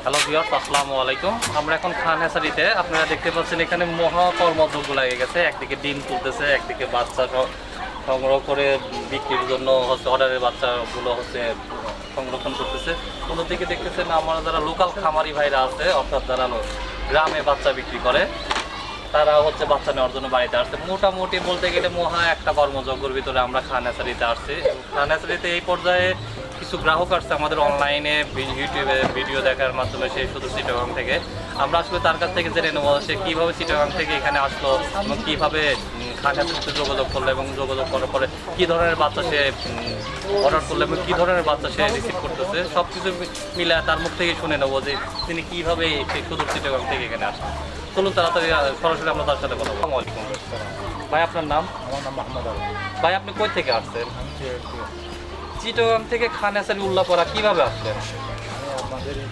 আসসালামু আলাইকুম। আমরা এখন খান হেসারিতে আপনারা দেখতে পাচ্ছেন এখানে মহা মহাকর্মযজ্ঞ লাগে গেছে। একদিকে ডিম তুলতেছে, একদিকে বাচ্চা সংগ্রহ করে বিক্রির জন্য হচ্ছে অর্ডারের বাচ্চাগুলো হচ্ছে সংরক্ষণ করতেছে। অন্যদিকে দেখতেছেন আমরা যারা লোকাল খামারি ভাইরা আছে, অর্থাৎ যারা গ্রামে বাচ্চা বিক্রি করে, তারা হচ্ছে বাচ্চা নেওয়ার জন্য বাড়িতে আসছে। মোটামুটি বলতে গেলে মহা একটা কর্মযজ্ঞের ভিতরে আমরা খান হেসারিতে আসছি। খান হেসারিতে এই পর্যায়ে কিছু গ্রাহক আসছে আমাদের অনলাইনে ইউটিউবে ভিডিও দেখার মাধ্যমে সে শুধু চিটাগাং থেকে। আমরা আসলে তার কাছ থেকে জেনে নেব সে কীভাবে চিটাগাং থেকে এখানে আসলো এবং কীভাবে খান হেসারিতে যোগাযোগ করল এবং যোগাযোগ করার পরে কী ধরনের বাচ্চা সে অর্ডার করল এবং কী ধরনের বাচ্চা সে রিসিভ করতেছে সব কিছু মিলে তার মুখ থেকে শুনে নেব যে তিনি কীভাবে এই শুধু চিটাগাং থেকে এখানে আসেন চলুন তাড়াতাড়ি সরাসরি আমরা তার সাথে কথা বলব। ভাই আপনার নাম? আমার নাম মোহাম্মদ ভাই আপনি কই থেকে আসছেন? চিটাগাং থেকে খানেসারি উল্লাপাড়া কীভাবে আসলেন? আমি আপনাদের এই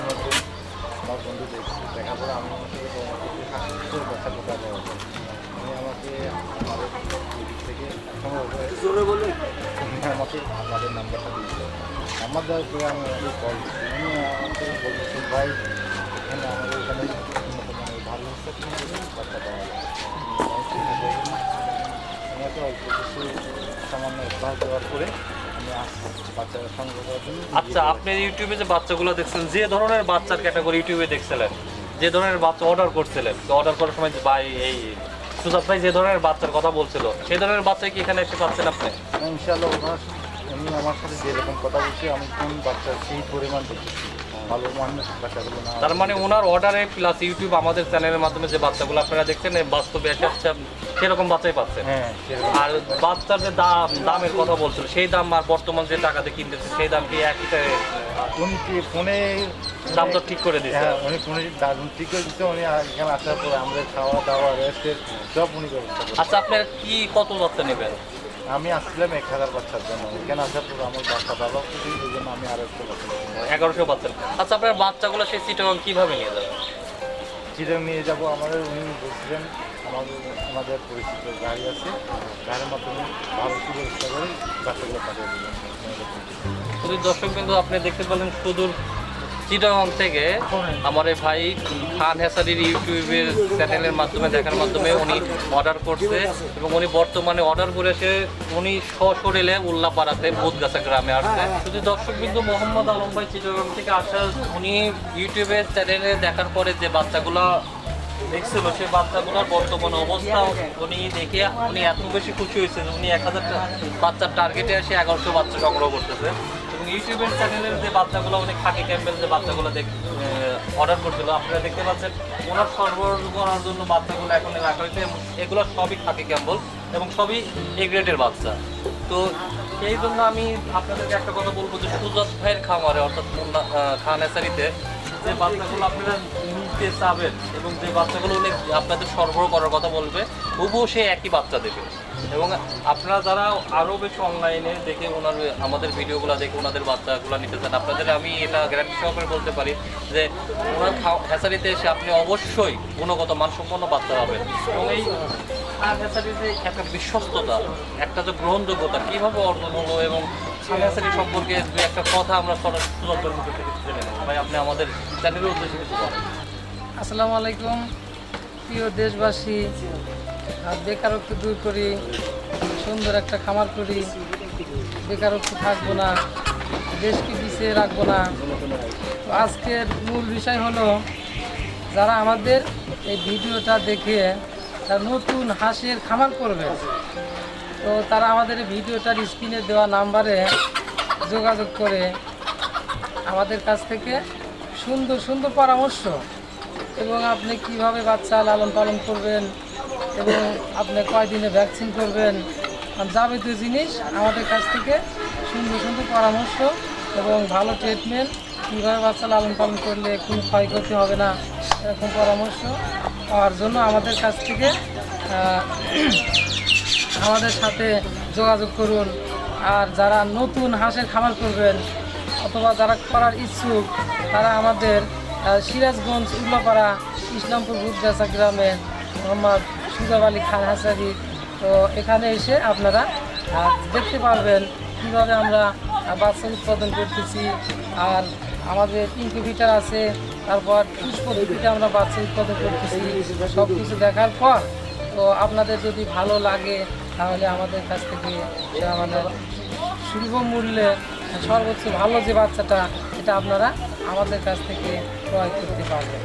মধ্যে আমার বন্ধু দেখছি দেখার পরে আমি আমাকে হাসির কথা আমি আমাকে আমাদের থেকে উনি আমাকে নাম্বারটা দিয়েছিল পরে আমি কল উনি বলছি ভাই এখানে আমাদের এখানে উন্নত মানের ভালো সেটিং বাচ্চা পাওয়া যায় আমি ঠিক আছে ওনাকে অল্প কিছু সামান্য দেওয়ার পরে আমি আসছি বাচ্চা সংগ্রহ করার জন্য। আচ্ছা আপনি ইউটিউবে যে বাচ্চাগুলো দেখছেন যে ধরনের বাচ্চার ক্যাটাগরি ইউটিউবে দেখছিলেন যে ধরনের বাচ্চা অর্ডার করছিলেন অর্ডার করার সময় যে ভাই এই সুজাত ভাই যে ধরনের বাচ্চার কথা বলছিল সেই ধরনের বাচ্চা কি এখানে এসে পাচ্ছেন আপনি? আমি ইনশাআল্লাহ ওনার উনি আমার সাথে যেরকম কথা বলছি আমি কোন বাচ্চা সেই পরিমাণ দেখেছি। ভালো মান বাচ্চাগুলো না তার মানে ওনার অর্ডারে প্লাস ইউটিউব আমাদের চ্যানেলের মাধ্যমে যে বাচ্চাগুলো আপনারা দেখছেন বাস্তবে এসে আসছে সেরকম বাচ্চাই পাচ্ছেন হ্যাঁ আর বাচ্চার যে দাম দামের কথা বলছিল সেই দাম আর বর্তমান যে টাকাতে কিনতেছে সেই দাম কি একই উনি ফোনে দাম তো ঠিক করে দিচ্ছে হ্যাঁ উনি ফোনে দারুণ ঠিক করে দিচ্ছে উনি এখানে আসার পরে আমাদের খাওয়া দাওয়া রেস্টের সব উনি করছে। আচ্ছা আপনার কি কত বাচ্চা নেবেন? আমি আসছিলাম এক হাজার বাচ্চার জন্য এখানে আসার পরে আমার বাচ্চা ভালো ওই জন্য আমি আরও একটু বাচ্চা এগারোশো বাচ্চা আচ্ছা আপনার বাচ্চাগুলো সেই চিটাগং কীভাবে নিয়ে যাবেন চিটাং নিয়ে যাব আমাদের উনি বলছিলেন আমাদের আমাদের পরিচিত গাড়ি আছে গাড়ির মাধ্যমে ভালো সুব্যবস্থা করে বাচ্চাগুলো পাঠিয়ে দেবেন। দর্শক বিন্দু আপনি দেখতে পেলেন সুদূর চিটাগং থেকে আমার এই ভাই খান হেসারির ইউটিউবের চ্যানেলের মাধ্যমে, দেখার মাধ্যমে উনি অর্ডার করছে এবং উনি বর্তমানে অর্ডার করেছে উনি সশরীরে উল্লাপাড়াতে বুধগাছা গ্রামে আসছে। শুধু দর্শক বিন্দু মোহাম্মদ আলম ভাই চিটাগং থেকে আসা উনি ইউটিউবের চ্যানেলে দেখার পরে যে বাচ্চাগুলো দেখছিল সেই বাচ্চাগুলোর বর্তমান অবস্থা, উনি দেখে উনি এত বেশি খুশি হয়েছে যে উনি এক হাজার বাচ্চার টার্গেটে এসে এগারোশো বাচ্চা সংগ্রহ করতেছে। এবং ইউটিউবের চ্যানেলের যে বাচ্চাগুলো উনি খাকি ক্যাম্পেল যে বাচ্চাগুলো দেখ অর্ডার করছিল, আপনারা দেখতে পাচ্ছেন ওনার সরবরাহ করার জন্য বাচ্চাগুলো এখন রাখা হয়েছে এগুলো সবই খাকি ক্যাম্পল এবং সবই এ গ্রেডের বাচ্চা। তো সেই জন্য আমি আপনাদেরকে একটা কথা বলব যে সুজাত ভাইয়ের খামারে, অর্থাৎ খান এসারিতে যে বাচ্চাগুলো আপনারা নিতে চাবেন এবং যে বাচ্চাগুলো উনি আপনাদের সরবরাহ করার কথা বলবে হুবহু সে একই বাচ্চা দেবে। এবং আপনারা যারা আরও বেশি অনলাইনে দেখে ওনার আমাদের ভিডিওগুলো দেখে ওনাদের বাচ্চাগুলো নিতে চান, আপনাদের আমি এটা গ্যারান্টি সহকারে বলতে পারি যে ওনার হ্যাচারিতে এসে আপনি অবশ্যই গুণগত মানসম্পন্ন বাচ্চা পাবেন। এবং এই হ্যাচারিতে একটা বিশ্বস্ততা, একটা যে গ্রহণযোগ্যতা, কীভাবে অর্জন হলো এবং হ্যাচারি সম্পর্কে দু একটা কথা আমরা সরাসরি মুখে থেকে ভাই, আপনি আমাদের চ্যানেলের উদ্দেশ্যে কিছু বলেন। আসসালামু আলাইকুম। প্রিয় দেশবাসী বেকারত্ব দূর করি, সুন্দর একটা খামার করি। বেকারত্ব থাকব না, দেশকে পিছিয়ে রাখব না। তো আজকের মূল বিষয় হলো, যারা আমাদের এই ভিডিওটা দেখে তারা নতুন হাঁসের খামার করবে। তো তারা আমাদের ভিডিওটার স্ক্রিনে দেওয়া নাম্বারে যোগাযোগ করে আমাদের কাছ থেকে সুন্দর সুন্দর পরামর্শ এবং আপনি কীভাবে বাচ্চা লালন পালন করবেন এবং আপনি কয়দিনে ভ্যাকসিন করবেন যাবতীয় জিনিস আমাদের কাছ থেকে সুন্দর সুন্দর পরামর্শ এবং ভালো ট্রিটমেন্ট কীভাবে বাচ্চা লালন পালন করলে কোনো ক্ষয়ক্ষতি হবে না, এরকম পরামর্শ পাওয়ার জন্য আমাদের কাছ থেকে আমাদের সাথে যোগাযোগ করুন। আর যারা নতুন হাঁসের খামার করবেন অথবা যারা করার ইচ্ছুক, তারা আমাদের সিরাজগঞ্জ, উল্লাপাড়া, ইসলামপুর বুদগাছা গ্রামে মোহাম্মদ সুজাব আলী খান হাসারি তো এখানে এসে আপনারা দেখতে পারবেন কীভাবে আমরা বাচ্চা উৎপাদন করতেছি। আর আমাদের ইনকিউবেটার আছে, তারপর পুষ পদ্ধতিতে আমরা বাচ্চা উৎপাদন করতেছি সব কিছু দেখার পর। তো আপনাদের যদি ভালো লাগে, তাহলে আমাদের কাছ থেকে আমাদের সুলভ মূল্যে সর্বোচ্চ ভালো যে বাচ্চাটা এটা আপনারা আমাদের কাছ থেকে ক্রয় করতে পারবেন।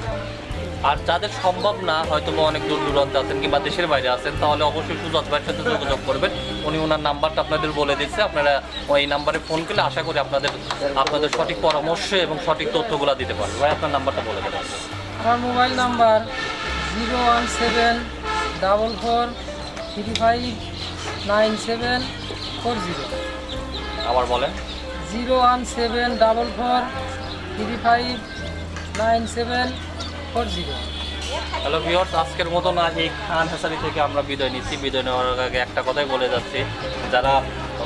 আর যাদের সম্ভব না হয়তো বা অনেক দূর দূরান্তে আছেন কিংবা দেশের বাইরে আছেন তাহলে অবশ্যই সুজাত ভাইয়ের সাথে যোগাযোগ করবেন। উনি ওনার নাম্বারটা আপনাদের বলে দিচ্ছে। আপনারা ওই নাম্বারে ফোন করলে আশা করি আপনাদের আপনাদের সঠিক পরামর্শ এবং সঠিক তথ্যগুলো দিতে পারবে ভাই আপনার নাম্বারটা বলে দেবেন আমার mobile number zero one seven double four three five nine seven four zero. আবার বলেন। Zero one seven double four three five nine seven four zero hello viewers আজকের মতো না এই খান হেসারি থেকে আমরা বিদায় নিচ্ছি। বিদায় নেওয়ার আগে একটা কথাই বলে যাচ্ছি। যারা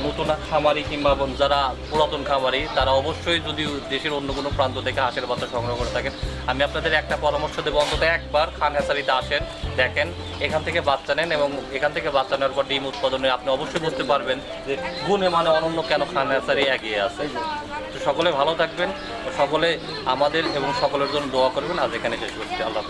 নতুন খামারি কিংবা যারা পুরাতন খামারি, তারা অবশ্যই যদি দেশের অন্য কোনো প্রান্ত থেকে হাঁসের বাচ্চা সংগ্রহ করে থাকেন, আমি আপনাদের একটা পরামর্শ দেবো। অন্তত একবার খান হেসারিতে আসেন, দেখেন, এখান থেকে বাচ্চা নেন এবং এখান থেকে বাচ্চা নেওয়ার পর ডিম উৎপাদনে আপনি অবশ্যই বুঝতে পারবেন যে গুণে মানে অনন্য কেন খান হেসারি এগিয়ে আছে। তো সকলে ভালো থাকবেন, সকলে আমাদের এবং সকলের জন্য দোয়া করবেন। আজ এখানে শেষ করছি। আল্লাহ